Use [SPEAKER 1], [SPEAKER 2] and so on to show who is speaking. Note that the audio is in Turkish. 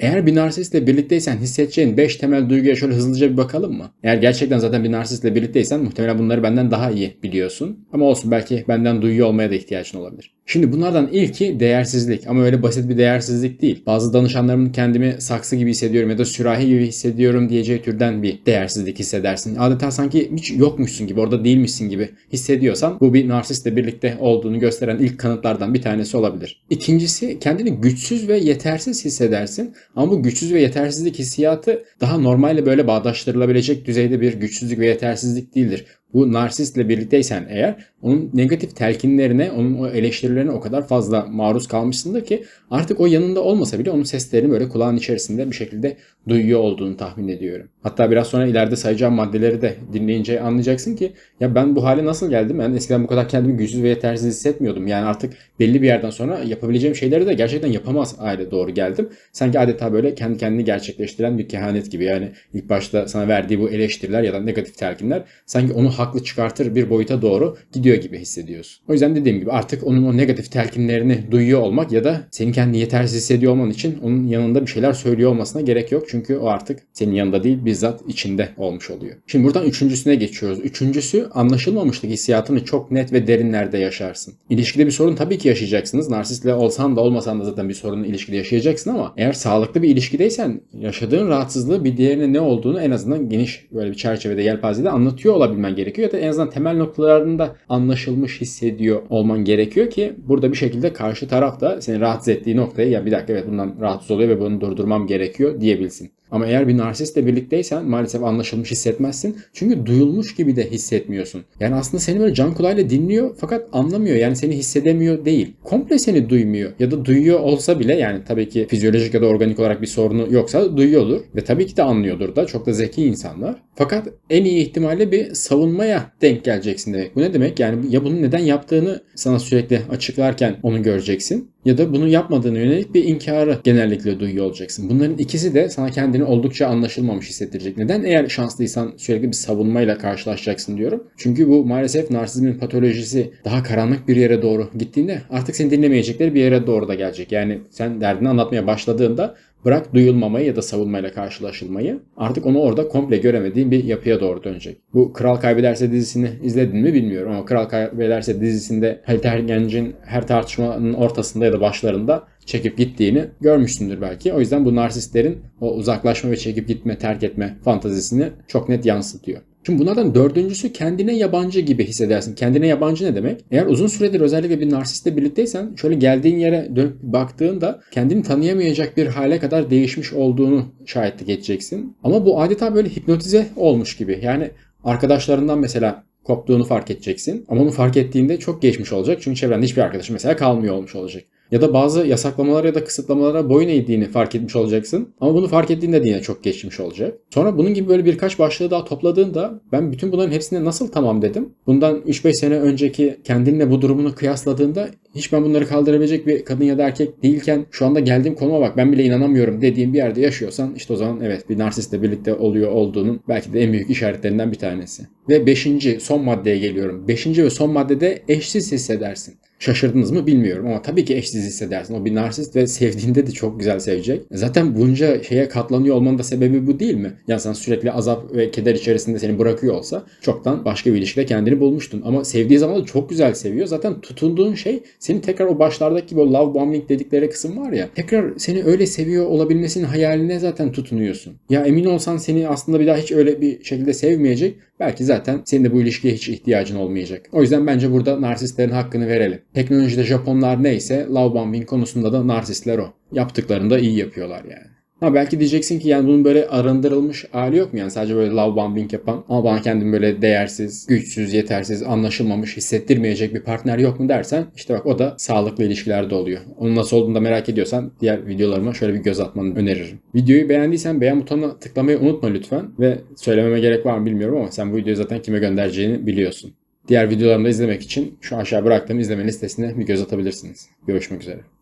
[SPEAKER 1] Eğer bir narsistle birlikteysen hissedeceğin 5 temel duyguya şöyle hızlıca bir bakalım mı? Eğer gerçekten zaten bir narsistle birlikteysen muhtemelen bunları benden daha iyi biliyorsun. Ama olsun belki benden duyuyor olmaya da ihtiyacın olabilir. Şimdi bunlardan ilki değersizlik ama öyle basit bir değersizlik değil. Bazı danışanlarımın kendimi saksı gibi hissediyorum ya da sürahi gibi hissediyorum diyeceği türden bir değersizlik hissedersin. Adeta sanki hiç yokmuşsun gibi, orada değilmişsin gibi hissediyorsan bu bir narsistle birlikte olduğunu gösteren ilk kanıtlardan bir tanesi olabilir. İkincisi kendini güçsüz ve yetersiz hissedersin. Ama bu güçsüz ve yetersizlik hissiyatı daha normalle böyle bağdaştırılabilecek düzeyde bir güçsüzlük ve yetersizlik değildir. Bu narsistle birlikteysen eğer onun negatif telkinlerine, onun o eleştirilerine o kadar fazla maruz kalmışsındır ki artık o yanında olmasa bile onun seslerini böyle kulağın içerisinde bir şekilde duyuyor olduğunu tahmin ediyorum. Hatta biraz sonra ileride sayacağım maddeleri de dinleyince anlayacaksın ki ya ben bu hale nasıl geldim? Ben eskiden bu kadar kendimi güçsüz ve yetersiz hissetmiyordum. Yani artık belli bir yerden sonra yapabileceğim şeyleri de gerçekten yapamaz hale doğru geldim. Sanki adeta böyle kendi kendini gerçekleştiren bir kehanet gibi. Yani ilk başta sana verdiği bu eleştiriler ya da negatif telkinler sanki onu haklı çıkartır bir boyuta doğru gidiyor gibi hissediyorsun. O yüzden dediğim gibi artık onun o negatif telkinlerini duyuyor olmak ya da senin kendini yetersiz hissediyor olman için onun yanında bir şeyler söylüyor olmasına gerek yok. Çünkü o artık senin yanında değil bizzat içinde olmuş oluyor. Şimdi buradan üçüncüsüne geçiyoruz. Üçüncüsü anlaşılmamışlık hissiyatını çok net ve derinlerde yaşarsın. İlişkide bir sorun tabii ki yaşayacaksınız. Narsistle olsan da olmasan da zaten bir sorun ilişkide yaşayacaksın ama eğer sağlıklı bir ilişkideysen yaşadığın rahatsızlığı bir diğerine ne olduğunu en azından geniş böyle bir çerçevede yelpazede anlatıyor olabilmen gerekiyor ya da en azından temel noktalarında anlaşılmış hissediyor olman gerekiyor ki burada bir şekilde karşı taraf da seni rahatsız ettiği noktaya ya bir dakika evet bundan rahatsız oluyor ve bunu durdurmam gerekiyor diyebilsin. Ama eğer bir narsistle birlikteysen maalesef anlaşılmış hissetmezsin. Çünkü duyulmuş gibi de hissetmiyorsun. Yani aslında seni böyle can kulağıyla dinliyor fakat anlamıyor. Yani seni hissedemiyor değil. Komple seni duymuyor. Ya da duyuyor olsa bile yani tabii ki fizyolojik ya da organik olarak bir sorunu yoksa duyuyordur. Ve tabii ki de anlıyordur da. Çok da zeki insanlar. Fakat en iyi ihtimalle bir savunmaya denk geleceksin demek. Bu ne demek? Yani ya bunu neden yaptığını sana sürekli açıklarken onu göreceksin ya da bunu yapmadığını yönelik bir inkarı genellikle duyuyor olacaksın. Bunların ikisi de sana kendini oldukça anlaşılmamış hissettirecek. Neden? Eğer şanslıysan sürekli bir savunmayla karşılaşacaksın diyorum. Çünkü bu maalesef narsizmin patolojisi daha karanlık bir yere doğru gittiğinde artık seni dinlemeyecekleri bir yere doğru da gelecek. Yani sen derdini anlatmaya başladığında Bırak duyulmamayı ya da savunmayla karşılaşılmayı. Artık onu orada komple göremediğin bir yapıya doğru dönecek. Bu Kral Kaybederse dizisini izledin mi bilmiyorum ama Kral Kaybederse dizisinde Halit Ergenç'in her tartışmanın ortasında ya da başlarında çekip gittiğini görmüşsündür belki. O yüzden bu narsistlerin o uzaklaşma ve çekip gitme, terk etme fantazisini çok net yansıtıyor. Şimdi bunlardan dördüncüsü kendine yabancı gibi hissedersin. Kendine yabancı ne demek? Eğer uzun süredir özellikle bir narsistle birlikteysen şöyle geldiğin yere dönüp baktığında kendini tanıyamayacak bir hale kadar değişmiş olduğunu şahitlik edeceksin. Ama bu adeta böyle hipnotize olmuş gibi. Yani arkadaşlarından mesela koptuğunu fark edeceksin. Ama onu fark ettiğinde çok geçmiş olacak. Çünkü çevrende hiçbir arkadaşın mesela kalmıyor olmuş olacak. Ya da bazı yasaklamalara ya da kısıtlamalara boyun eğdiğini fark etmiş olacaksın. Ama bunu fark ettiğinde de yine çok geçmiş olacak. Sonra bunun gibi böyle birkaç başlığı daha topladığında ben bütün bunların hepsine nasıl tamam dedim. Bundan 3-5 sene önceki kendinle bu durumunu kıyasladığında hiç ben bunları kaldırabilecek bir kadın ya da erkek değilken şu anda geldiğim konuma bak ben bile inanamıyorum dediğim bir yerde yaşıyorsan işte o zaman evet bir narsistle birlikte oluyor olduğunun belki de en büyük işaretlerinden bir tanesi. Ve beşinci son maddeye geliyorum. Beşinci ve son maddede eşsiz hissedersin. Şaşırdınız mı bilmiyorum ama tabii ki eşsiz hissedersin. O bir narsist ve sevdiğinde de çok güzel sevecek. Zaten bunca şeye katlanıyor olmanın da sebebi bu değil mi? Yani sen sürekli azap ve keder içerisinde seni bırakıyor olsa çoktan başka bir ilişkide kendini bulmuştun. Ama sevdiği zaman da çok güzel seviyor. Zaten tutunduğun şey senin tekrar o başlardaki gibi o love bombing dedikleri kısım var ya. Tekrar seni öyle seviyor olabilmesinin hayaline zaten tutunuyorsun. Ya emin olsan seni aslında bir daha hiç öyle bir şekilde sevmeyecek. Belki zaten senin de bu ilişkiye hiç ihtiyacın olmayacak. O yüzden bence burada narsistlerin hakkını verelim. Teknolojide Japonlar neyse love bombing konusunda da narsistler o. Yaptıklarını da iyi yapıyorlar yani. Ha belki diyeceksin ki yani bunun böyle arındırılmış hali yok mu? Yani sadece böyle love bombing yapan ama bana kendimi böyle değersiz, güçsüz, yetersiz, anlaşılmamış hissettirmeyecek bir partner yok mu dersen işte bak o da sağlıklı ilişkilerde oluyor. Onun nasıl olduğunu da merak ediyorsan diğer videolarıma şöyle bir göz atmanı öneririm. Videoyu beğendiysen beğen butonuna tıklamayı unutma lütfen ve söylememe gerek var mı bilmiyorum ama sen bu videoyu zaten kime göndereceğini biliyorsun. Diğer videolarımı da izlemek için şu aşağı bıraktığım izleme listesine bir göz atabilirsiniz. Görüşmek üzere.